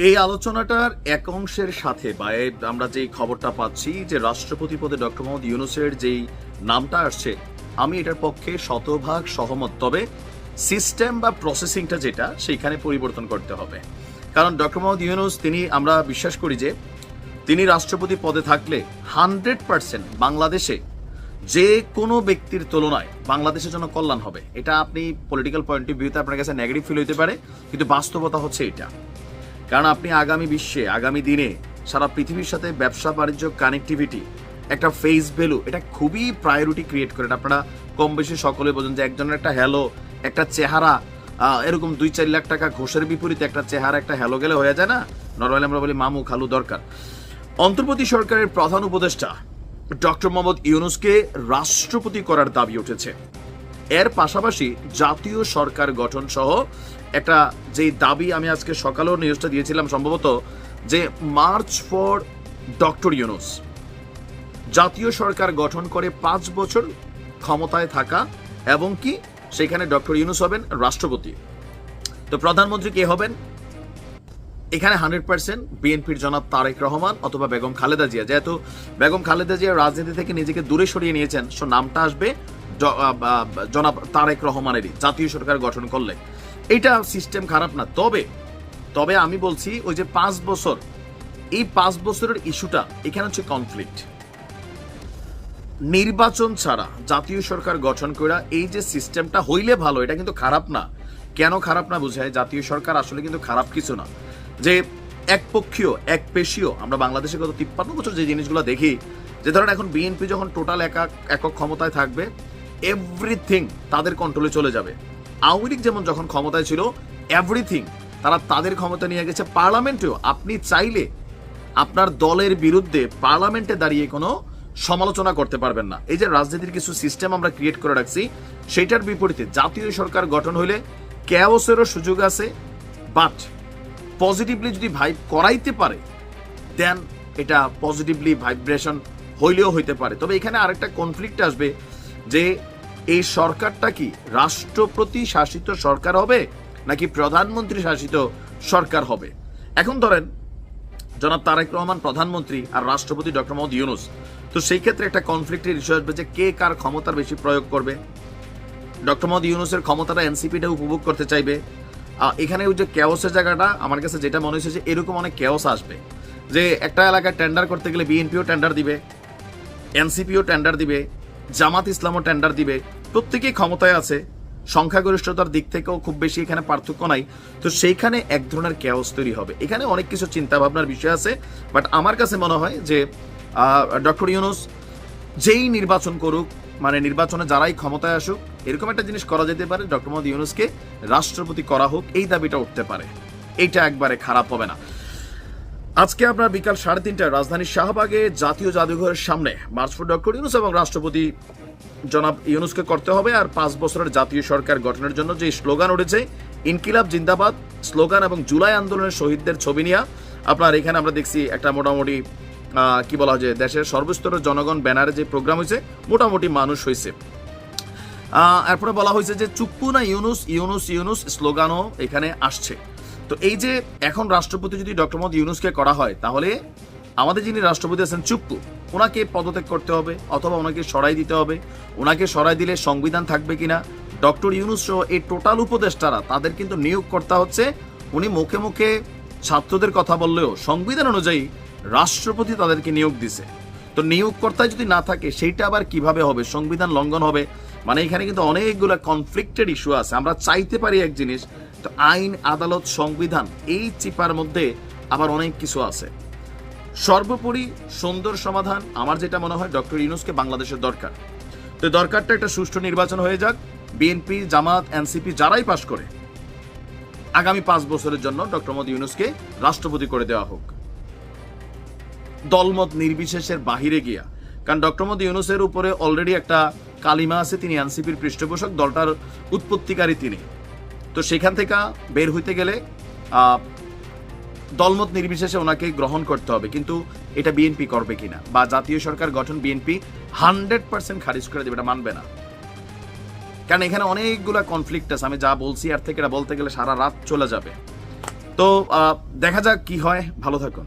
এই আলোচনাটার এক অংশের সাথে বা আমরা যে খবরটা পাচ্ছি যে রাষ্ট্রপতি পদে ডক্টর মোহাম্মদ ইউনুসের যেই নামটা আসছে, আমি এটার পক্ষে শতভাগ সহমত। তবে সিস্টেম বা প্রসেসিংটা যেটা, সেইখানে পরিবর্তন করতে হবে। কারণ ডক্টর মোহাম্মদ ইউনুস, তিনি, আমরা বিশ্বাস করি যে তিনি রাষ্ট্রপতি পদে থাকলে হান্ড্রেড পার্সেন্ট বাংলাদেশে যে কোনো ব্যক্তির তুলনায় বাংলাদেশের জন্য কল্যাণ হবে। এটা আপনি পলিটিক্যাল পয়েন্ট অফ ভিউতে আপনার কাছে নেগেটিভ ফিল হতে পারে, কিন্তু বাস্তবতা হচ্ছে এটা। কারণ আপনি আগামী বিশ্বে, আগামী দিনে সারা পৃথিবীর সাথে ব্যবসা, বাণিজ্য কানেক্টিভিটি একটা ফেস ভ্যালু এটা খুবই প্রায়োরিটি ক্রিয়েট করে। আপনারা কম বেশি সকলে বোঝেন যে একজনের একটা হ্যালো একটা চেহারা এরকম দুই চার লাখ টাকা ঘোষের বিপরীতে একটা চেহারা, একটা হ্যালো গেলে হয়ে যায় না? নর্মালি আমরা বলি, মামু, খালু দরকার। অন্তর্বর্তী সরকারের প্রধান উপদেষ্টা ডক্টর মোহাম্মদ ইউনুসকে রাষ্ট্রপতি করার দাবি উঠেছে। এর পাশাপাশি জাতীয় সরকার গঠন সহ একটা যেই দাবি আমি আজকে সকালেও নিউজটা দিয়েছিলাম সম্ভবত যে মার্চ ফর ডক্টর ইউনুস। জাতীয় সরকার গঠন করে পাঁচ বছর ক্ষমতায় থাকা এবং কি সেখানে ডক্টর ইউনুস হবেন রাষ্ট্রপতি। তো প্রধানমন্ত্রী কে হবেন? এখানে হান্ড্রেড পার্সেন্ট বিএনপির জনাব তারেক রহমান অথবা বেগম খালেদা জিয়া। যেহেতু বেগম খালেদা জিয়া রাজনীতি থেকে নিজেকে দূরে সরিয়ে নিয়েছেন, সো নামটা আসবে জনাব তারেক রহমানেরই জাতীয় সরকার গঠন করলে। এটা সিস্টেম খারাপ না। তবে তবে আমি বলছি, ওই যে পাঁচ বছর, এই পাঁচ বছরের ইস্যুটা এখানে হচ্ছে কনফ্লিক্ট নির্বাচন ছাড়া জাতীয় সরকার গঠন করা এই যে সিস্টেমটা হইলে ভালো, এটা কিন্তু খারাপ না। কেন খারাপ না বোঝায়? জাতীয় সরকার আসলে কিন্তু খারাপ কিছু না। যে একপক্ষীয় এক পেশীয় আমরা বাংলাদেশে গত তিপ্পান্ন বছর যে জিনিসগুলো দেখি, যে ধরেন এখন বিএনপি যখন টোটাল একক একক ক্ষমতায় থাকবে এভরিথিং তাদের কন্ট্রোলে চলে যাবে। আওয়ামী লীগ যেমন যখন ক্ষমতায় ছিল এভরিথিং তারা তাদের ক্ষমতা নিয়ে গেছে। পার্লামেন্টেও আপনি চাইলে আপনার দলের বিরুদ্ধে পার্লামেন্টে দাঁড়িয়ে কোনো সমালোচনা করতে পারবেন না। এই যে রাজনীতির কিছু সিস্টেম আমরা ক্রিয়েট করে রাখছি, সেটার বিপরীতে জাতীয় সরকার গঠন হইলে ক্যাওসেরও সুযোগ আছে বাট পজিটিভলি যদি ভাইব করাইতে পারে দেন এটা পজিটিভলি ভাইব্রেশন হইলেও হইতে পারে। তবে এখানে আরেকটা কনফ্লিক্ট আসবে যে এই সরকারটা কি রাষ্ট্রপতি শাসিত সরকার হবে, নাকি প্রধানমন্ত্রী শাসিত সরকার হবে? এখন ধরেন, জনাব তারেক রহমান প্রধানমন্ত্রী আর রাষ্ট্রপতি ডক্টর মোহাম্মদ ইউনুস। তো সেই ক্ষেত্রে একটা কনফ্লিক্টের ইস্যু আসবে যে কে কার ক্ষমতার বেশি প্রয়োগ করবে। ডক্টর মোহাম্মদ ইউনুসের ক্ষমতাটা এনসিপিটা উপভোগ করতে চাইবে। এখানে ওই যে কেওসের জায়গাটা, আমার কাছে যেটা মনে হয়েছে যে এরকম অনেক কেওস আসবে। যে একটা এলাকায় টেন্ডার করতে গেলে বিএনপিও টেন্ডার দিবে এনসিপিও টেন্ডার দিবে জামাত ইসলামও টেন্ডার দিবে। প্রত্যেকেই ক্ষমতায় আছে। সংখ্যাগরিষ্ঠতার দিক থেকেও খুব বেশি এখানে পার্থক্য নাই। তো সেইখানে এক ধরনের ক্যাওস তৈরি হবে। এখানে অনেক কিছু চিন্তা ভাবনার বিষয় আছে বাট আমার কাছে মনে হয় যে ডক্টর ইউনুস যেই নির্বাচন করুক মানে নির্বাচনে যারাই ক্ষমতায় আসুক, এরকম একটা জিনিস করা যেতে পারে ডক্টর মোহাম্মদ ইউনুসকে রাষ্ট্রপতি করা হোক, এই দাবিটা উঠতে পারে। এইটা একবারে খারাপ হবে না। আজকে আপনার বিকাল সাড়ে তিনটায় রাজধানীর শাহবাগে জাতীয় জাদুঘরের সামনে মার্চ ফর ডক্টর ইউনুস এবং রাষ্ট্রপতি জনাব ইউনুসকে করতে হবে আর পাঁচ বছরের জাতীয় সরকার গঠনের জন্য যে স্লোগান উঠেছে, ইনকিলাব জিন্দাবাদ, স্লোগান এবং জুলাই আন্দোলনের শহীদদের ছবি নিয়ে। আপনার এখানে আমরা দেখছি একটা মোটামুটি কি বলা হয় যে দেশের সর্বস্তরের জনগণ ব্যানারে যে প্রোগ্রাম হয়েছে, মোটামুটি মানুষ হয়েছে। এরপরে বলা হয়েছে যে চুপ্পু না ইউনুস ইউনুস ইউনুস, স্লোগানও এখানে আসছে। তো এই যে এখন রাষ্ট্রপতি যদি ডক্টর মোহাম্মদ ইউনুসকে করা হয়, তাহলে আমাদের যিনি রাষ্ট্রপতি আছেন চুপ্পু ওনাকে পদত্যাগ করতে হবে অথবা ওনাকে সরাই দিতে হবে। ওনাকে সরাই দিলে সংবিধান থাকবে কিনা? ডক্টর ইউনুস সহ এই টোটাল উপদেষ্টারা, তাদের কিন্তু নিয়োগ কর্তা হচ্ছে, উনি মুখে মুখে ছাত্রদের কথা বললেও সংবিধান অনুযায়ী রাষ্ট্রপতি তাদেরকে নিয়োগ দিছে। তো নিয়োগকর্তায় যদি না থাকে, সেইটা আবার কীভাবে হবে? সংবিধান লঙ্ঘন হবে? মানে এখানে কিন্তু অনেকগুলো কনফ্লিক্টেড ইস্যু আছে। আমরা চাইতে পারি এক জিনিস তো আইন, আদালত, সংবিধান এই চিপার মধ্যে আবার অনেক কিছু আছে। সর্বোপরি সুন্দর সমাধান আমার যেটা মনে হয় ডক্টর ইউনুসকে বাংলাদেশের দরকার। তো দরকারটা একটা সুষ্ঠু নির্বাচন হয়ে যাক। বিএনপি জামাত এনসিপি যারাই পাশ করে, আগামী পাঁচ বছরের জন্য ডক্টর মোদী ইউনুসকে রাষ্ট্রপতি করে দেওয়া হোক। দলমত নির্বিশেষের বাহিরে গিয়া, কারণ ডক্টর মোদী ইউনুসের উপরে অলরেডি একটা কালিমা আছে, তিনি এনসিপির পৃষ্ঠপোষক, দলটার উৎপত্তিকারী তিনি। তো সেখান থেকে বের হইতে গেলে দলমত নির্বিশেষে ওনাকে গ্রহণ করতে হবে। কিন্তু এটা বিএনপি করবে কিনা বা জাতীয় সরকার গঠন বিএনপি হান্ড্রেড পার্সেন্ট খারিজ করে দেবে এটা মানবে না। কারণ এখানে অনেকগুলো কনফ্লিক্ট আছে। আমি যা বলছি আর থেকে এটা বলতে গেলে সারা রাত চলে যাবে। তো দেখা যাক কি হয়। ভালো থাকুন।